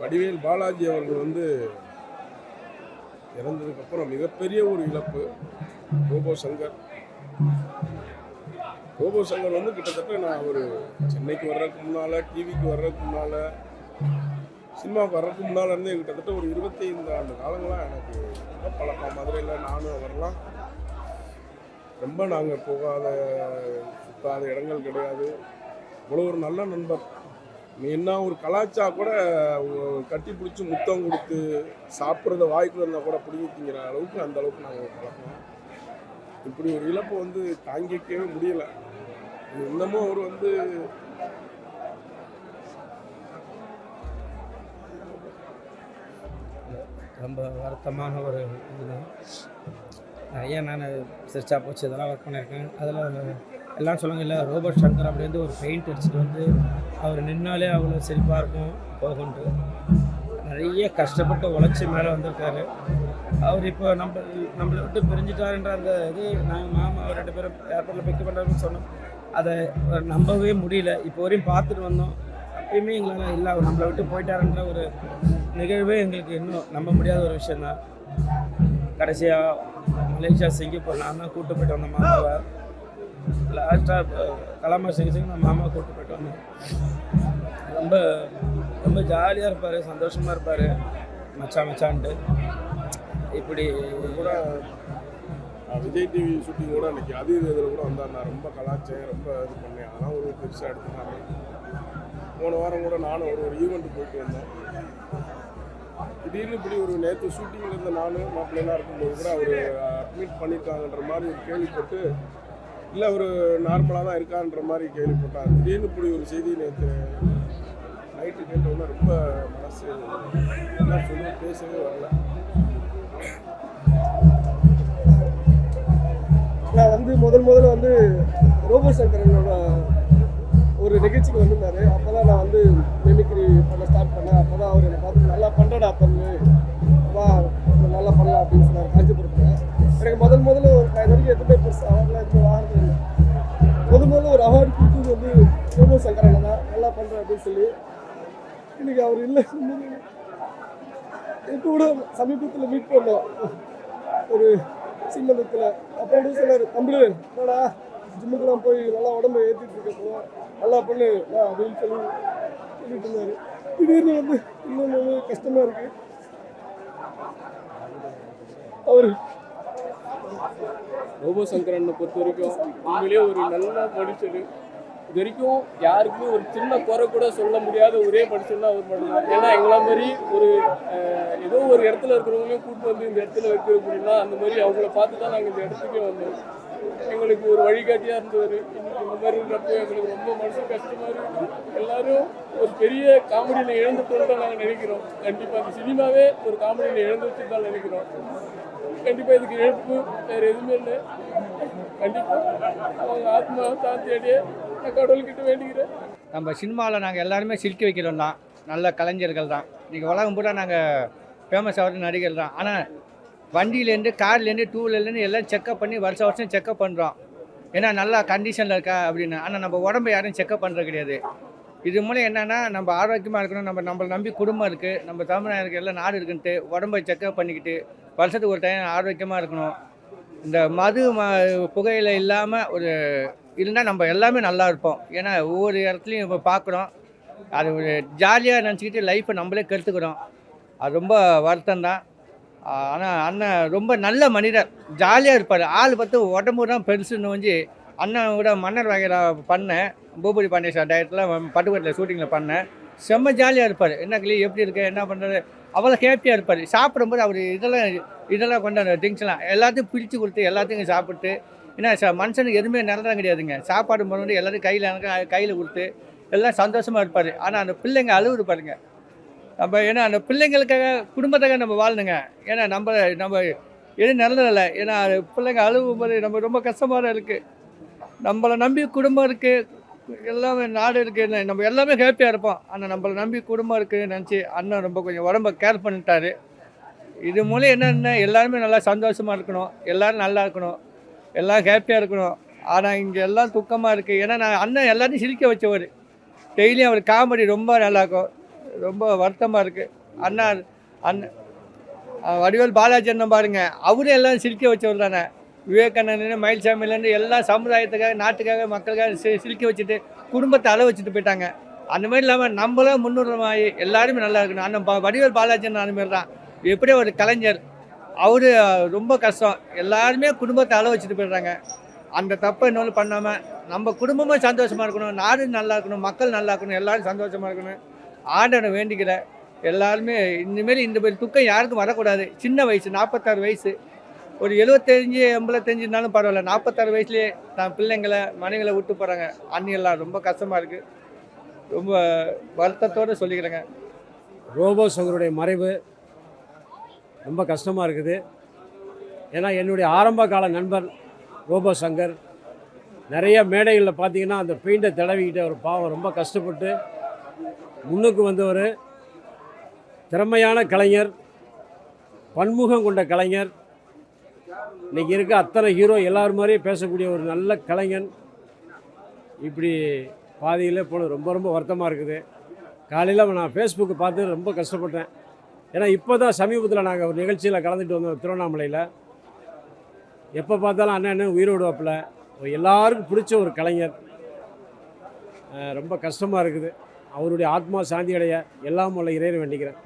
வடிவேல் பாலாஜி அவர்கள் வந்து இறந்ததுக்கப்புறம் மிகப்பெரிய ஒரு இழப்பு. கோபோ சங்கர். கோபோ சங்கர் வந்து கிட்டத்தட்ட நான் ஒரு சென்னைக்கு வர்றதுக்கு முன்னால் டிவிக்கு வர்றதுக்கு முன்னால் சினிமாவுக்கு வர்றதுக்கு முன்னால் இருந்தே கிட்டத்தட்ட ஒரு இருபத்தைந்து ஆண்டு காலங்களாக எனக்கு ரொம்ப பழக்கம். மதுரையில் நானும் அவரெல்லாம் ரொம்ப நாங்கள் போகாத சுத்தாத இடங்கள் கிடையாது. இவ்வளோ ஒரு நல்ல நண்பர். என்ன ஒரு கலாச்சா கூட கட்டி பிடிச்சி முத்தம் கொடுத்து சாப்பிட்றத வாய்க்குள்ள இருந்தால் கூட பிடிக்கிற அளவுக்கு அந்த அளவுக்கு நாங்கள் பழக்கம். இப்படி ஒரு இழப்பு வந்து தாங்கிக்கவே முடியல. இன்னமும் அவர் வந்து ரொம்ப வருத்தமான ஒரு இதுதான். நிறைய நான் சிரிச்சா போச்சு இதெல்லாம் ஒர்க் பண்ணியிருக்கேன். அதில் எல்லாம் சொல்லுங்க இல்லை ரோபோட் சங்கர் அப்படின்னு ஒரு பெயிண்ட் அடிச்சுட்டு வந்து அவர் நின்னாலே அவ்வளோ செழிப்பாக இருக்கும் போகுன்ட்டு நிறைய கஷ்டப்பட்டு உழைச்சி மேலே வந்திருக்காரு. அவர் இப்போ நம்ம நம்மளை விட்டு பிரிஞ்சிட்டாருன்ற அந்த இது நாங்கள் மாமா அவர் ரெண்டு பேரும் ஏர்போர்ட்டில் பிக் பண்ணுறதுன்னு சொன்னோம். அதை நம்பவே முடியல. இப்போ வரையும் பார்த்துட்டு வந்தோம். அப்பயுமே எங்களால் இல்லை அவர் நம்மளை விட்டு போயிட்டாருன்ற ஒரு நிகழ்வே எங்களுக்கு இன்னும் நம்ப முடியாத ஒரு விஷயந்தான் கடைசியாக மலேசியா சிங்கப்பூர் நான் தான் கூட்டு போயிட்டு வந்த மாமாவை. லாஸ்ட்டாக கலாமா சிகிச்சைக்கு நான் மாமா கூட்டு போயிட்டு வந்தேன் ரொம்ப ரொம்ப ஜாலியாக இருப்பார் சந்தோஷமாக இருப்பார் மச்சான் மச்சான்ட்டு. இப்படி கூட விஜய் டிவி ஷூட்டிங் கூட அன்னைக்கு அது இதில் கூட வந்தாருண்ணா ரொம்ப கலாச்சேன் ரொம்ப இது பண்ணேன். அதெல்லாம் ஒரு பெருசாக எடுத்துனாங்க போன வாரம் கூட நானும் ஒரு ஒரு ஈவெண்ட் போயிட்டு வந்தேன் திடீர்னு இப்படி ஒரு நேற்று ஷூட்டிங்கில் இருந்த நானும் மாப்பிள்ளைலாம் இருக்கும்போது கூட அவர் அட்மிட் பண்ணியிருக்காங்கன்ற மாதிரி ஒரு கேள்விப்பட்டு இல்லை ஒரு நார்மலாக தான் இருக்கான்ற மாதிரி கேள்விப்பட்டார். திடீர்னு இப்படி ஒரு செய்தி நேற்று நைட்டு கேட்டவுடனே ரொம்ப மனசு என்ன சொல்ல பேசவே வரல. நான் வந்து முதல் முதல்ல வந்து ரோபோ சங்கரனோட ஒரு நிகழ்ச்சிக்கு வந்திருந்தாரு. அப்போ தான் நான் வந்து மெமிக்ரி பண்ண ஸ்டார்ட் பண்ணேன். அப்போ தான் அவர் என்னை பார்த்து நல்லா பண்ணுறடா பண்ணு பண்ணுறேன் அப்படின்னு சொல்லி இன்னைக்கு அவர் இல்லை. இப்போ கூட சமீபத்தில் மீட் பண்ணோம் ஒரு சின்னத்தில் அப்போ கூட சொன்னார் தம்பி என்னடா ஜிம்முக்கெல்லாம் போய் நல்லா உடம்பு ஏற்றிட்டு இருக்கப்போ நல்லா பண்ணு அப்படின்னு சொல்லி சொல்லிட்டு இருந்தார். திடீர்னு வந்து இன்னும் கஷ்டமாக இருக்குது அவர் ரோபோ சங்கரனை பொறுத்த வரைக்கும் அவங்களே ஒரு நல்ல படிச்சது இது வரைக்கும் யாருக்குமே ஒரு சின்ன குறை கூட சொல்ல முடியாத ஒரே மனுஷன் அவர் மட்டும்தான். ஏன்னா எங்களை மாதிரி ஒரு ஏதோ ஒரு இடத்துல இருக்கிறவங்களையும் கூட்டு வந்து இந்த இடத்துல வைக்க முடியும்னா அந்த மாதிரி அவங்கள பார்த்து தான் நாங்கள் இந்த இடத்துக்கே வந்தோம். எங்களுக்கு ஒரு வழிகாட்டியாக இருந்தவர். இந்த மாதிரி இருக்கிறப்போ எங்களுக்கு ரொம்ப மனசு கஷ்டமாக இருக்குது எல்லாரும் ஒரு பெரிய காமெடியில் இழந்துட்டோம் தான் நாங்கள் நினைக்கிறோம். கண்டிப்பாக அந்த சினிமாவே ஒரு காமெடியில் இழந்து வச்சு தான் நினைக்கிறோம். கண்டிப்பாக இதுக்கு இழப்பு வேறு எதுவுமே இல்லை. கண்டிப்பாக அவங்க ஆத்மா சாந்தி அடைய நான் கடவுள்கிட்ட வேண்டிக்கிறேன் நம்ம சினிமாவில் நாங்கள் எல்லாருமே சிரிக்க வைக்கிறோம் தான். நல்ல கலைஞர்கள் தான். இன்றைக்கி உலகம் பூரா நாங்கள் ஃபேமஸ் ஆகிற நடிகர் தான். ஆனால் வண்டியிலேருந்து கார்லேருந்து டூ வீலர்லேருந்து எல்லாம் செக்கப் பண்ணி வருஷம் வருஷம் செக்கப் பண்ணுறோம் ஏன்னா நல்லா கண்டிஷனில் இருக்கா அப்படின்னு. ஆனால் நம்ம உடம்பை யாரும் செக்கப் பண்ணுறது கிடையாது. இது மூலம் என்னென்னா நம்ம ஆரோக்கியமாக இருக்கணும். நம்ம நம்மளை நம்பி குடும்பம் இருக்குது நம்ம தமிழ்நாடு எல்லாம் நாடு இருக்குன்ட்டு உடம்பை செக்கப் பண்ணிக்கிட்டு வருஷத்துக்கு ஒரு டைம் ஆரோக்கியமாக இருக்கணும். இந்த மது ம புகையில் இல்லாமல் ஒரு இருந்தால் நம்ம எல்லாமே நல்லா இருப்போம். ஏன்னா ஒவ்வொரு இடத்துலையும் இப்போ பார்க்குறோம். அது ஒரு ஜாலியாக நினச்சிக்கிட்டு லைஃப்பை நம்மளே கெடுத்துக்கிறோம். அது ரொம்ப வருத்தம் தான். ஆனால் அண்ணன் ரொம்ப நல்ல மனிதர். ஜாலியாக இருப்பார். ஆள் பார்த்து உடம்பு தான் பெருசுன்னு வந்து அண்ணன் கூட மன்னர் வகையில் பண்ணேன். பூபதி பாண்டேஸ்வரர் டயத்தில் பட்டுக்கோட்டையில் ஷூட்டிங்கில் பண்ணேன். செம்ம ஜாலியாக இருப்பார். என்ன கிளி எப்படி இருக்கு என்ன பண்ணுறது அவ்வளோ ஹேப்பியாக இருப்பார். சாப்பிடும்போது அவர் இதெல்லாம் இதெல்லாம் கொண்டாடுற திங்ஸ்லாம் எல்லாத்தையும் பிரித்து கொடுத்து எல்லாத்தையும் சாப்பிட்டு ஏன்னா மனுஷனுக்கு எதுவுமே நிரந்தரம் கிடையாதுங்க. சாப்பாடு போது எல்லோரும் கையில் கையில் கொடுத்து எல்லாம் சந்தோஷமாக இருப்பார். ஆனால் அந்த பிள்ளைங்க அழுவுது பாருங்க. நம்ம ஏன்னா அந்த பிள்ளைங்களுக்காக குடும்பத்துக்காக நம்ம வாழணுங்க. ஏன்னா நம்ம நம்ம எதுவும் நிரந்தரம் ஏன்னா அது பிள்ளைங்க அழுவும் போது நம்ம ரொம்ப கஷ்டமாக தான் இருக்குது நம்மளை நம்பி குடும்பம் இருக்குது எல்லாமே நாடு இருக்குது நம்ம எல்லாமே ஹாப்பியாக இருப்போம். ஆனால் நம்மளை நம்பி குடும்பம் இருக்குதுன்னு நினச்சி அண்ணன் ரொம்ப கொஞ்சம் உடம்ப கேர் பண்ணிட்டாரு. இது மூலம் என்னென்ன எல்லாருமே நல்லா சந்தோஷமாக இருக்கணும். எல்லாரும் நல்லா இருக்கணும். எல்லாம் ஹாப்பியாக இருக்கணும். ஆனால் இங்கே எல்லாம் துக்கமாக இருக்குது ஏன்னா நான் அண்ணன் எல்லாத்தையும் சிரிக்க வச்சவர். டெய்லியும் அவர் காமெடி ரொம்ப நல்லாயிருக்கும் ரொம்ப வருத்தமாக இருக்குது அண்ணா அண்ணன் வடிவேல் பாலாஜி அண்ணன் பாருங்கள் அவரும் எல்லாம் சிரிக்க வச்சவர் தானே. விவேகானந்தன் மயில்சாமிலேருந்து எல்லாம் சமுதாயத்துக்காக நாட்டுக்காக மக்களுக்காக சி சிரிக்க வச்சுட்டு குடும்பத்தை அளவு வச்சுட்டு போயிட்டாங்க. அந்த மாதிரி இல்லாமல் நம்மளும் முன்னுரிமாயி எல்லாருமே நல்லா இருக்கணும். அண்ணன் பா- வடிவேல் பாலாஜி அண்ணன் அந்த மாதிரி தான். எப்படியோ ஒரு கலைஞர். அவர் ரொம்ப கஷ்டம். எல்லாருமே குடும்பத்தை அளவு வச்சுட்டு போயிடுறாங்க. அந்த தப்பை இன்னொன்று பண்ணாமல் நம்ம குடும்பமும் சந்தோஷமாக இருக்கணும். நாடு நல்லா இருக்கணும். மக்கள் நல்லா இருக்கணும். எல்லாரும் சந்தோஷமாக இருக்கணும். ஆண்டனை வேண்டிக்கிறேன் எல்லாருமே இந்தமாரி இந்த மாதிரி துக்கம் யாருக்கும் வரக்கூடாது. சின்ன வயசு நாற்பத்தாறு வயசு. ஒரு எழுபத்தஞ்சு எண்பத்தஞ்சுனாலும் பரவாயில்ல. நாற்பத்தாறு வயசுலேயே நான் பிள்ளைங்களை மனைவிகளை விட்டு போகிறாங்க அண்ணியெல்லாம் ரொம்ப கஷ்டமாக இருக்குது ரொம்ப வருத்தத்தோடு சொல்லிக்கிறேங்க. ரோபோ சங்கருடைய மறைவு ரொம்ப கஷ்டமாக இருக்குது. ஏன்னா என்னுடைய ஆரம்ப கால நண்பர் ரோபோ சங்கர் நிறைய மேடைகளில் பார்த்தீங்கன்னா அந்த பெயிண்டை தடவிக்கிட்டு ஒரு பாவம் ரொம்ப கஷ்டப்பட்டு முன்னுக்கு வந்தவர் திறமையான கலைஞர் பன்முகம் கொண்ட கலைஞர் இன்றைக்கி இருக்க அத்தனை ஹீரோ எல்லாரும் மாதிரியும் பேசக்கூடிய ஒரு நல்ல கலைஞன். இப்படி பாதியில் போனது ரொம்ப ரொம்ப வருத்தமாக இருக்குது. காலையில் நான் ஃபேஸ்புக்கு பார்த்து ரொம்ப கஷ்டப்பட்டேன். ஏன்னா இப்போ தான் சமீபத்தில் நாங்கள் ஒரு நிகழ்ச்சியில் கலந்துட்டு வந்தோம் திருவண்ணாமலையில். எப்போ பார்த்தாலும் அண்ணன் அண்ணன் உயிரோடுவாப்பில் எல்லாருக்கும் பிடிச்ச ஒரு கலைஞர். ரொம்ப கஷ்டமாக இருக்குது. அவருடைய ஆத்மா சாந்தி அடைய எல்லாம் உள்ள இறைவனை வேண்டிக்கிறேன்.